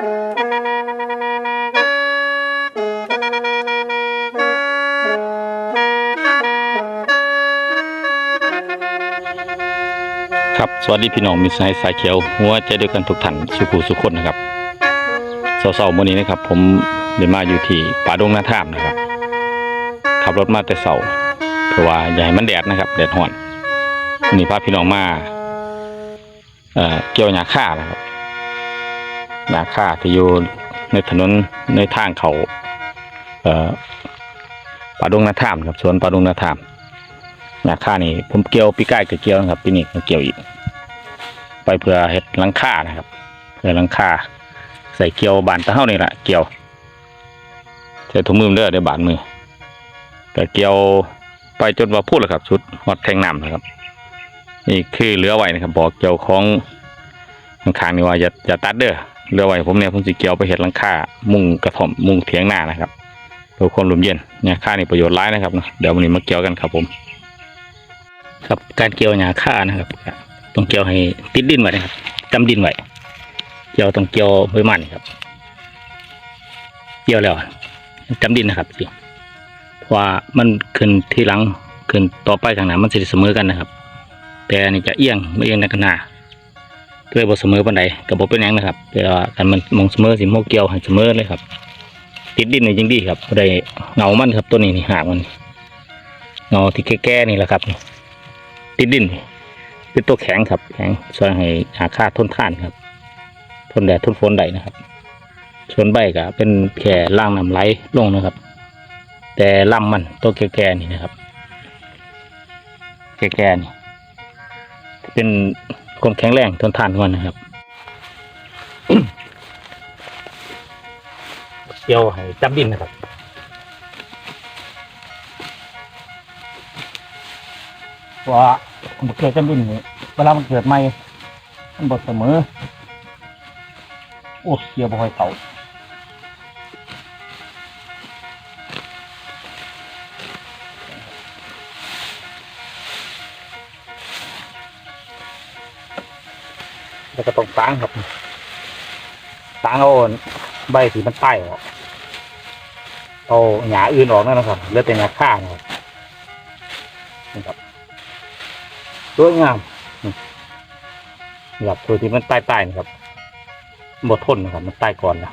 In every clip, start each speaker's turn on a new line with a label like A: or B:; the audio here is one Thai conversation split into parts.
A: ครับสวัสดีพี่น้องมิสหายสายเขียวหัวใจเดียวกันทุกท่านสุขูสุขคนนะครับเสาร์ๆมื้อนี้นะครับ ผมได้มาอยู่ที่ป่าดงนาท่ามนะครับ ขับรถมาแต่เสาเพราะว่าอย่าให้มันแดดนะครับ แดดร้อนนนี้พาพี่น้องมาเอ่อเกี่ยวหญ้าค่านะครับ หญ้าค่าที่อยู่ในถนนในทางเขาเอ่อป่าดงนาท่ามครับสวนป่าดงนาท่ามหญ้าค่านี่ผมเกี่ยวปีกายก็เกี่ยวนะครับปีนี้ก็เกี่ยวอีก ไปเพื่อเฮ็ดหลังค่านะครับ เพื่อหลังค่าใส่เกี่ยวบานตะเฮานี่แหละเกี่ยวใส่ถุงมือเด้อเดี๋ยวบาดมือก็เกี่ยวไปจนว่าพูดแล้วครับชุดฮอดแทงน้ำนะครับ นี่คือเหลือไว้นะครับ บอกเกี่ยวของข้างนี่ว่าอย่าอย่าตัดเด้อ เหลือไว้ผมเนี่ยผมสิเกี่ยวไปเฮ็ดหลังคามุงกระท่อมมุงเถียงหนานะครับเพื่อความลมเย็นเนี่ยค่านี่ประโยชน์หลายนะครับเนะเดี๋ยววันนี้มาเกี่ยวกันครับผม ครับการเกี่ยวหญ้าค่านะครับต้องเกี่ยวให้ติดดินไว้นะครับจำดินไว้เกี่ยวต้องเกี่ยวไว้มันครับ เกี่ยวแล้วจำดินนะครับสิเพราะว่ามันขึ้นที่หลังขึ้นต่อไปข้างหน้ามันจะเสมอกันนะครับ แต่อันนี้จะเอียงไม่เอียงในขางหนา เลยบ่เสมอปานใดก็บ่เป็นหยังนะครับแต่ว่าการมันมองเสมอสิโมเกี่ยวให้เสมอเลยครับ ติดดินนี่จริงดีครับได้เงามันครับตัวนี้นี่หากมันเงาที่แก่ๆนี่แหละครับติดดินเป็นตัวแข็งครับ แข็งช่วยให้หาค่าทนทานครับ ทนแดดทนฝนได้นะครับ ส่วนใบก็เป็นแค่ล่างน้ำไหลลงนะครับ แต่ล่ำมันตัวแก่ๆนี่นะครับ แก่ๆนี่เป็น ความแข็งแรงทนทานของมันนะครับเกี่ยวให้จับดินนะครับว่ามันเกิดกันดินนี่เวลามันเกิดใหม่มันบดเสมอโอ้เกี่ยวบ่ค่อยเขา แล้วก็ต้องตางครับตางเอาใบสีมันใต้ออกเอาหญ้าอื่นออกนั่นนะครับเหลือแต่หญ้าข้านะครับนี่ครับสวยงามนี่ครับตัวที่มันใต้ๆนะครับบดทนนะครับ มันใต้ก่อนนะ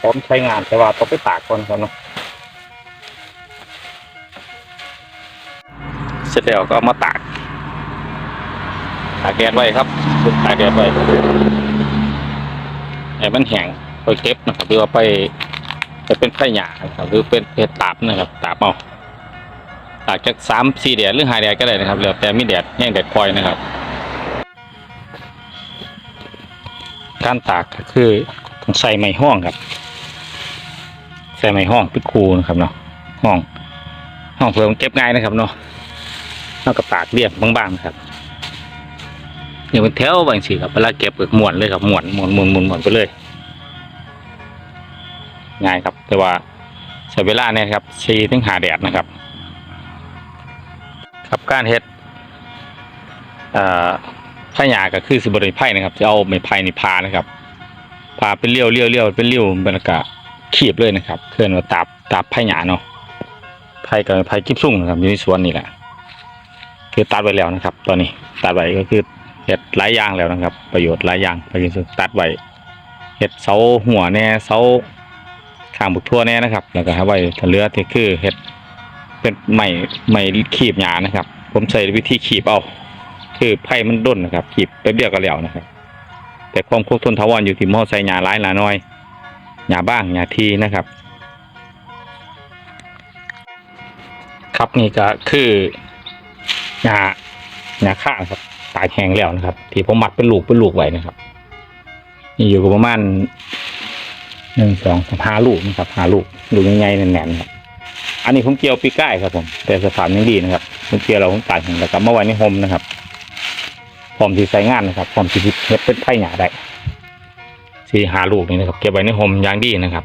A: พร้อมใช้งานแต่ว่าต้องไปตากก่อนครับเนาะ แล้วก็เอามาตากตากแดดไว้ครับตากแดดไว้ให้มันแห้งไปเก็บนะครับหรือว่าไปจะเป็นไผ่หยาครับหรือเป็นเพชรตาบนะครับตาบเอาตากจากสามสี่แดดหรือห้าแดดก็ได้นะครับแล้วแต่มีแดดแห้งแดดคอยนะครับ การตากก็คือต้องใส่ไม้ห้องครับ ใส่ไม้ห้องเป็นคูนะครับเนาะห้องห้องเพื่อมันเก็บง่ายนะครับเนาะ แล้วก็ตากเรียบบางๆนะครับอย่างเป็นแถวบางสีครับเวลาเก็บก็ม้วนเลยครับหมวนม้วนม้วนม้วนม้วนไปเลยง่ายครับ แต่ว่าใช้เวลาเนี่ยครับชีถึงหาแดดนะครับ ครับการเฮ็ดเอ่อไผ่หยาก็คือสิบริไผ่นะครับจะเอาไม้ไผ่นี่พานะครับพาเป็นเลี้ยวเลี้ยวเลี้ยวเป็นเลี้ยวบรรยากาศขีบเลยนะครับ เคลื่อนว่าตาบตาบไผ่หยาเนาะไผ่กับไผ่กิบสุ่งนะครับอยู่ในสวนนี่แหละ คือตัดไว้แล้วนะครับ ตอนนี้ตัดไว้ก็คือเฮ็ดหลายอย่างแล้วนะครับ ประโยชน์หลายอย่างประโยชน์ตัดไว้เฮ็ดเสาหัวแน่เสาข้างบุกทั่วแน่นะครับ แล้วก็ห้ไว้เหลือที่คือเห็ดเป็นไม้ไม้ขีบหยานะครับ ผมใช้วิธีขีบเอา คือไผ่มันด้นนะครับ ขีบไปเดียวก็แล้วนะครับ แต่ความคงทนถารอยู่ที่หม้อใส่หยาร้ายหนาน้อยหยาบ้างหยาทีนะครับ ครับนี่ก็คือ หยาหยาข้างครับ ตายแห้งแล้วนะครับ ที่ผมมัดเป็นลูกเป็นลูกไว้นะครับนี่อยู่กับประมาณหนึ่งสองสามห้าลูกนะครับห้าลูกลูกใหญ่ๆแน่นๆครับอันนี้ผมเกี่ยวปีกไก่ครับผม แต่สถานยังดีนะครับผมเกี่ยวเราผมตัดเห็นแล้วก็เมื่อวานนี้โฮมนะครับพร้อมที่ใส่งานนะครับพร้อมที่เฮ็ดเป็นไผ่หยาได้สี่หาลูกนี่นะครับ เก็บไว้ในโฮมอย่างดีนะครับ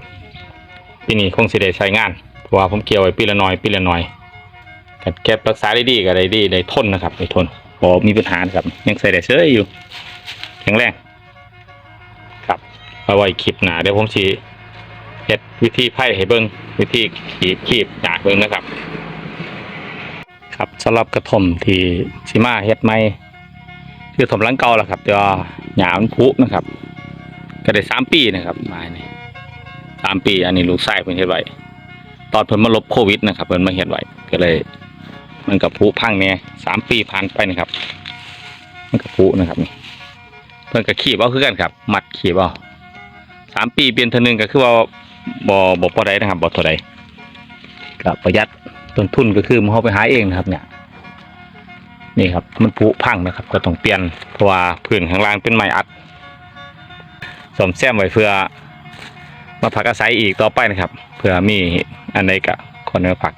A: ปีนี้คงสิได้ใช้งานเพราะว่าผมเกี่ยวไว้ปีละน้อยปีละน้อย ก็เก็บรักษาได้ดีก็ได้ดีได้ทนนะครับได้ทนฝอมีปัญหานะครับยังใส่ได้เฉยอยู่ แข็งแรงครับเอาไว้คลิปหนาเดี๋ยวผมสีเฮ็ดวิธีไพ่ให้เบิ้งวิธีขีดขีบหนาเบิ้งนะครับ ครับสำหรับกระถมที่สิมาเฮ็ดไม่คือถมหลังเก่าแหละครับแต่ว่าหยามันผุนะครับ ก็ได้สามปีนะครับไม้นี่สามปี อันนี้ลูกชายเพิ่นเฮ็ดไว้ตอนเพิ่นมาลบโควิดนะครับเพิ่นมาเฮ็ดไว้ก็เลย มันกับผุพังเนี่ยสามปีผ่านไปนะครับ มันกับผุนะครับนี่เพิ่นก็ขีบเอาคือกันครับ มัดขีบเอาสามปีเปลี่ยนเทนึงก็คือว่าบ่บ่พอได้นะครับบ่เท่าใดก็ประหยัดต้นทุนก็คือมันเฮาไปหาเองนะครับ เนี่ย นี่ครับ มันผุพังนะครับ ก็ต้องเปลี่ยนเพราะว่าพื้นข้างล่างเป็นไม้อัดสมแซมไว้เพื่อมาพักอาศัยอีกต่อไปนะครับ เพื่อมีอันใดกะคนมาพัก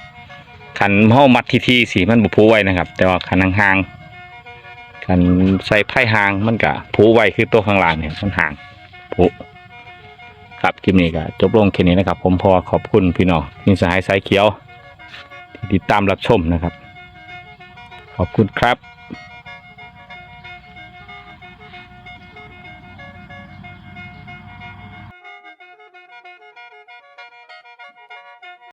A: ขันเฮามัดที่ที่สีมันบุพูไว้นะครับ แต่ว่าขันห่างๆขันใส่ไพ่ห่างมันกะผูไว้คือตัวข้างล่างเนี่ยมันห่างผูครับคลิปนี้ก็จบลงแค่นี้นะครับ ผมพอขอบคุณพี่น้องที่สหายสายเขียว ที่ติดตามรับชมนะครับ ขอบคุณครับ